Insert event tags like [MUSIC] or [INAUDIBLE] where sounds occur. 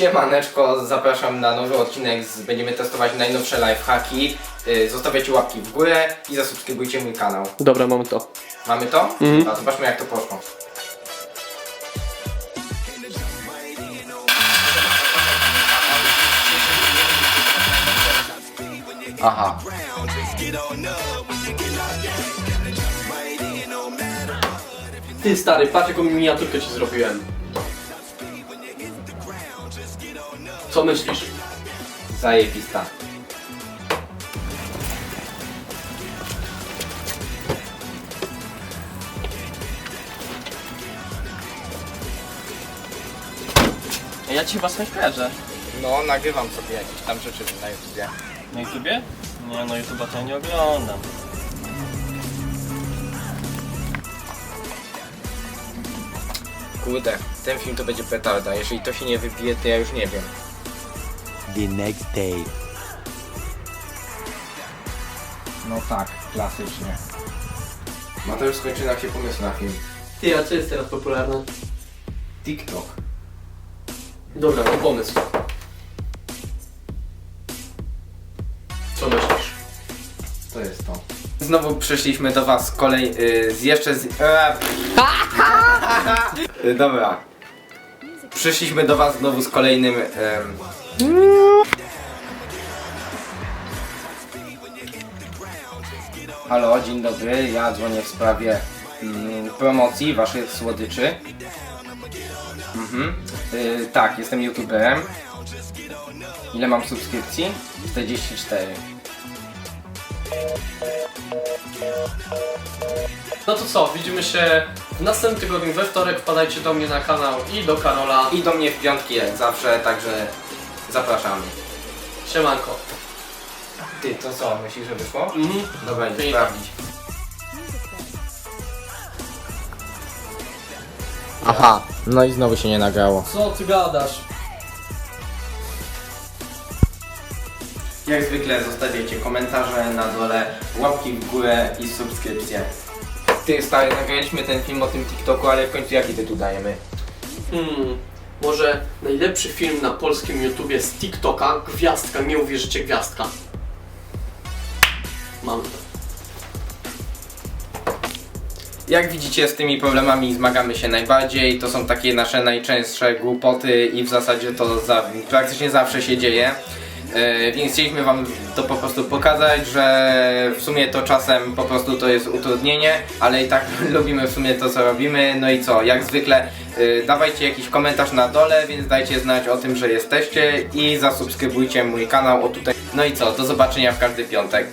Siemaneczko, zapraszam na nowy odcinek, z, będziemy testować najnowsze lifehacki. Yy, zostawiajcie łapki w górę i zasubskrybujcie mój kanał. Dobra, mamy to. Mamy to? Mhm. A zobaczmy jak to poszło. Aha. Ty stary, patrz jaką miniaturkę ci zrobiłem. Co myślisz? Zajebista. Ja ci chyba skądś kojarzę. No, nagrywam sobie jakieś tam rzeczy na YouTubie. Na YouTubie? Nie, no YouTube'a to ja nie oglądam. Kurde, ten film to będzie petarda. Jeżeli to się nie wybije, to ja już nie wiem. the next day. No tak, klasycznie. Mateusz skończy nam się pomysł na film. Ty, a co jest teraz popularne? TikTok. Dobra, mam pomysł. Co myślisz? To jest to. Znowu przyszliśmy do was kolej... y, z jeszcze z... [LAUGHS] Y, Dobra. Przyszliśmy do was znowu z kolejnym... em, Halo, dzień dobry. Ja dzwonię w sprawie mm, promocji waszych słodyczy. Mhm. Y, tak, jestem youtuberem. Ile mam subskrypcji? 44. No to co, widzimy się w następnym tygodniu we wtorek. Wpadajcie do mnie na kanał i do Karola. I do mnie w piątki jak zawsze, także zapraszamy. Siemanko. Ty, to co, myślisz, że wyszło? Mhm. Dobra, idę sprawdzić. Aha, no i znowu się nie nagrało. Co ty gadasz? Jak zwykle zostawiajcie komentarze na dole, łapki w górę i subskrypcje. Ty stary, nagraliśmy ten film o tym TikToku, ale w końcu jaki tytuł dajemy? Hmm, może najlepszy film na polskim YouTubie z TikToka, Gwiazdka, nie uwierzycie, Gwiazdka. Mam to. Jak widzicie, z tymi problemami zmagamy się najbardziej. To są takie nasze najczęstsze głupoty i w zasadzie to za, praktycznie zawsze się dzieje. E, więc chcieliśmy Wam to po prostu pokazać, że w sumie to czasem po prostu to jest utrudnienie, ale i tak [LAUGHS] lubimy w sumie to co robimy. No i co, jak zwykle e, dawajcie jakiś komentarz na dole, więc dajcie znać o tym, że jesteście i zasubskrybujcie mój kanał o tutaj. No i co, do zobaczenia w każdy piątek.